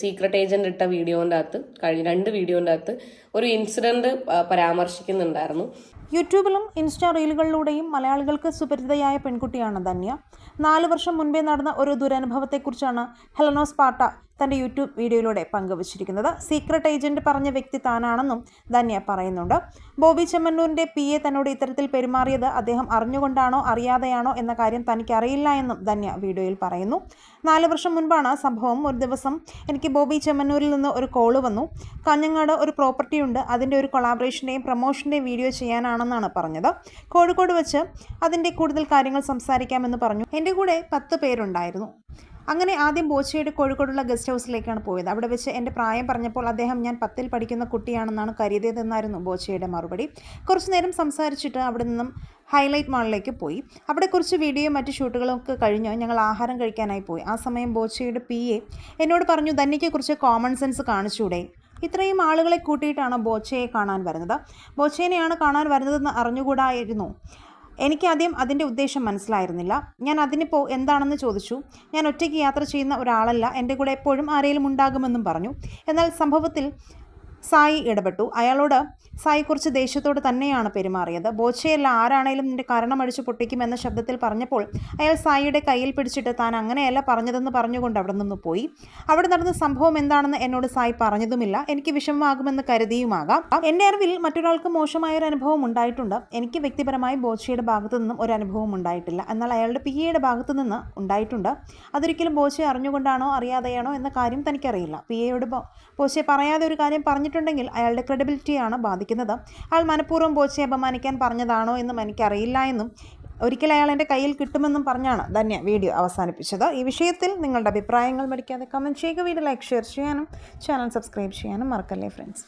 Secret agent ഇട്ട വീഡിയോന്റെ അകത്ത് കഴിഞ്ഞ രണ്ട് വീഡിയോന്റെ അകത്ത് ഒരു ഇൻസിഡന്റ് പരാമർശിക്കുന്നുണ്ടായിരുന്നു. യൂട്യൂബിലും ഇൻസ്റ്റാ റീലുകളിലൂടെയും മലയാളികൾക്ക് സുപരിചിതയായ പെൺകുട്ടിയാണ് ധന്യ. നാല് വർഷം മുൻപേ നടന്ന ഒരു ദുരനുഭവത്തെക്കുറിച്ചാണ് ഹെലനോസ് പാട്ട തന്റെ യൂട്യൂബ് വീഡിയോയിലൂടെ പങ്കുവച്ചിരിക്കുന്നത്. സീക്രട്ട് ഏജന്റ് പറഞ്ഞ വ്യക്തി താനാണെന്നും ധന്യ പറയുന്നുണ്ട്. ബോബി ചെമ്മന്നൂരിന്റെ പി എ തന്നോട് ഇത്തരത്തിൽ പെരുമാറിയത് അദ്ദേഹം അറിഞ്ഞുകൊണ്ടാണോ അറിയാതെയാണോ എന്ന കാര്യം തനിക്കറിയില്ല എന്നും ധന്യ വീഡിയോയിൽ പറയുന്നു. നാല് വർഷം മുൻപാണ് സംഭവം. ഒരു ദിവസം എനിക്ക് ബോബി ചെമ്മന്നൂരിൽ നിന്ന് ഒരു കോൾ വന്നു. കാഞ്ഞങ്ങാട് ഒരു പ്രോപ്പർട്ടി ഉണ്ട്. അതിന്റെ ഒരു കൊളാബറേഷന്റെയും പ്രൊമോഷന്റെയും വീഡിയോ ചെയ്യാനാണെന്നാണ് പറഞ്ഞത്. കോഴിക്കോട് വെച്ച് അതിന്റെ കൂടുതൽ കാര്യങ്ങൾ സംസാരിക്കാമെന്ന് പറഞ്ഞു. എന്റെ കൂടെ പത്ത് പേരുണ്ടായിരുന്നു. അങ്ങനെ ആദ്യം ബോച്ചയുടെ കോഴിക്കോടുള്ള ഗസ്റ്റ് ഹൗസിലേക്കാണ് പോയത്. അവിടെ വെച്ച് എന്റെ പ്രായം പറഞ്ഞപ്പോൾ അദ്ദേഹം ഞാൻ പത്തിൽ പഠിക്കുന്ന കുട്ടിയാണെന്നാണ് കരുതിയതെന്നായിരുന്നു ബോച്ചയുടെ മറുപടി. കുറച്ചു നേരം സംസാരിച്ചിട്ട് അവിടെ നിന്നും ഹൈലൈറ്റ് മാളിലേക്ക് പോയി. അവിടെ കുറച്ച് വീഡിയോയും മറ്റ് ഷൂട്ടുകളൊക്കെ കഴിഞ്ഞ് ഞങ്ങൾ ആഹാരം കഴിക്കാനായി പോയി. ആ സമയം ബോച്ചയുടെ പി എ എന്നോട് പറഞ്ഞു ധന്യയ്ക്കെക്കുറിച്ച് കോമൺ സെൻസ് കാണിച്ചൂടെ? ഇത്രയും ആളുകളെ കൂട്ടിയിട്ടാണ് ബോച്ചയെ കാണാൻ വരുന്നത്? ബോച്ചേനെയാണ് കാണാൻ വരുന്നതെന്ന് അറിഞ്ഞുകൂടായിരുന്നു. എനിക്കാദ്യം അതിന്റെ ഉദ്ദേശം മനസ്സിലായിരുന്നില്ല. ഞാൻ അതിനിപ്പോൾ എന്താണെന്ന് ചോദിച്ചു. ഞാൻ ഒറ്റയ്ക്ക് യാത്ര ചെയ്യുന്ന ഒരാളല്ല. എന്റെ കൂടെ എപ്പോഴും ആരെങ്കിലും ഉണ്ടാകുമെന്നും പറഞ്ഞു. എന്നാൽ സംഭവത്തിൽ സായി ഇടപെട്ടു. അയാളോട് സായി കുറച്ച് ദേഷ്യത്തോട് തന്നെയാണ് പെരുമാറിയത്. ബോച്ചയല്ല ആരാണേലും നിന്റെ കരണമടിച്ച് പൊട്ടിക്കുമെന്ന ശബ്ദത്തിൽ പറഞ്ഞപ്പോൾ അയാൾ സായിയുടെ കയ്യിൽ പിടിച്ചിട്ട് താൻ അങ്ങനെയല്ല പറഞ്ഞതെന്ന് പറഞ്ഞുകൊണ്ട് അവിടെ നിന്ന് പോയി. അവിടെ നടന്ന സംഭവം എന്താണെന്ന് എന്നോട് സായി പറഞ്ഞതുമില്ല. എനിക്ക് വിഷമമാകുമെന്ന് കരുതിയുമാകാം. എന്റെ അറിവിൽ മറ്റൊരാൾക്ക് മോശമായ ഒരു അനുഭവം ഉണ്ടായിട്ടുണ്ട്. എനിക്ക് വ്യക്തിപരമായി ബോച്ചയുടെ ഭാഗത്തു നിന്നും ഒരു അനുഭവം ഉണ്ടായിട്ടില്ല. എന്നാൽ അയാളുടെ പി എയുടെ ഭാഗത്തു നിന്ന് ഉണ്ടായിട്ടുണ്ട്. അതൊരിക്കലും ബോച്ചയെ അറിഞ്ഞുകൊണ്ടാണോ അറിയാതെയാണോ എന്ന കാര്യം തനിക്കറിയില്ല. പി എയോട് ബോച്ചയെ പറയാതെ ഒരു കാര്യം പറഞ്ഞിട്ടുണ്ടെങ്കിൽ അയാളുടെ ക്രെഡിബിലിറ്റിയാണ് ബാധിക്കുന്നത്. അയാൾ മനഃപൂർവം ബോച്ചയെ അപമാനിക്കാൻ പറഞ്ഞതാണോ എന്നും എനിക്കറിയില്ല എന്നും ഒരിക്കൽ അയാൾ എന്റെ കയ്യിൽ കിട്ടുമെന്നും പറഞ്ഞാണ് ധന്യ വീഡിയോ അവസാനിപ്പിച്ചത്. ഈ വിഷയത്തിൽ നിങ്ങളുടെ അഭിപ്രായങ്ങൾ മടിക്കാതെ കമന്റ് ചെയ്യുക വീഡിയോ ലൈക്ക് ഷെയർ ചെയ്യാനും ചാനൽ സബ്സ്ക്രൈബ് ചെയ്യാനും മറക്കല്ലേ ഫ്രണ്ട്സ്